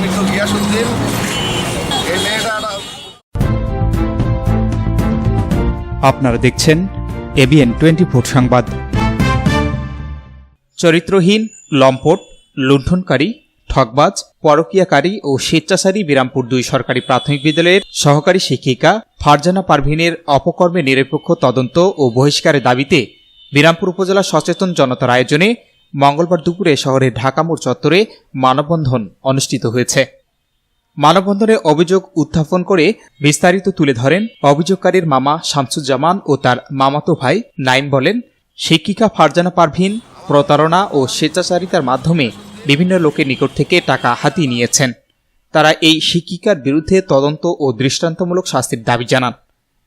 মৃত্যু গিয়াসুদ্দিন এই মেয়েটা আপনারা দেখছেন এবিএন টোয়েন্টি ফোর সংবাদ। চরিত্রহীন, লম্পট, লুণ্ঠনকারী ঠকবাজ পরকীয়াকারী ও স্বেচ্ছাচারী বিরামপুর দুই সরকারি প্রাথমিক বিদ্যালয়ের সহকারী শিক্ষিকা ফারজানা পারভিনের অপকর্মে নিরপেক্ষ তদন্ত ও বহিষ্কারের দাবিতে বিরামপুর উপজেলা সচেতন জনতার আয়োজনে মঙ্গলবার দুপুরে শহরের ঢাকামোড় চত্বরে মানববন্ধন অনুষ্ঠিত হয়েছে। মানববন্ধনে অভিযোগ উত্থাপন করে বিস্তারিত তুলে ধরেন অভিযোগকারীর মামা শামসুজ্জামান ও তার মামাতো ভাই নাইম বলেন, শিক্ষিকা ফারজানা পারভিন প্রতারণা ও স্বেচ্ছাচারিতার মাধ্যমে বিভিন্ন লোকের নিকট থেকে টাকা হাতিয়ে নিয়েছেন। তারা এই শিক্ষিকার বিরুদ্ধে তদন্ত ও দৃষ্টান্তমূলক শাস্তির দাবি জানান।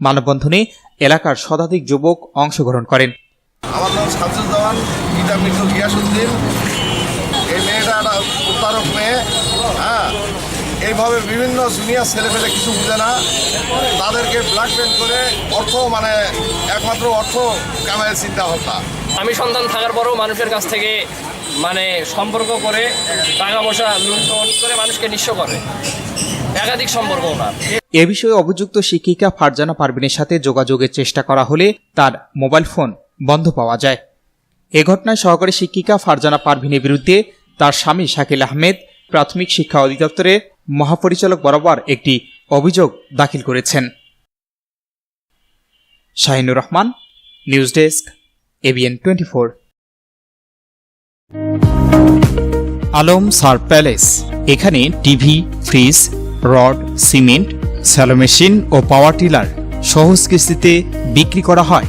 মানববন্ধনে এলাকার শতাধিক যুবক অংশগ্রহণ করেন। আমার নাম শামসুজ্জামান পিতা মৃত্যু গিয়াসুদ্দিন। এই মেয়েটা একটা প্রতারক মেয়ে হ্যাঁ? এইভাবে বিভিন্ন জুনিয়র ছেলেপেলে কিছু বুঝে না। তাদেরকে ব্ল্যাকমেল করে অর্থ মানে একমাত্র অর্থ কামাইয়ের চিন্তা ভাবনা আমি সন্তান থাকার পরেও মানুষের কাছ থেকে মানে সম্পর্ক করে টাকা পয়সা লুণ্ঠন করে মানুষকে নিঃস্ব করে। একাধিক সম্পর্ক ওনার। এ বিষয়ে অভিযুক্ত শিক্ষিকা ফারজানা পারভিনের সাথে যোগাযোগের চেষ্টা করা হলে তার মোবাইল ফোন বন্ধ পাওয়া যায়। এ ঘটনায় সহকারী শিক্ষিকা ফারজানা পারভিনের বিরুদ্ধে তার স্বামী শাকিল আহমেদ প্রাথমিক শিক্ষা অধিদপ্তরের মহাপরিচালক বরাবর একটি অভিযোগ দাখিল করেছেন। Shahinur Rahman, news desk, ABN twenty four. Alam সার প্যালেস, এখানে TV, fridge, rod, cement, shallow machine ও পাওয়ার টিলার সহজ কিস্তিতে বিক্রি করা হয়।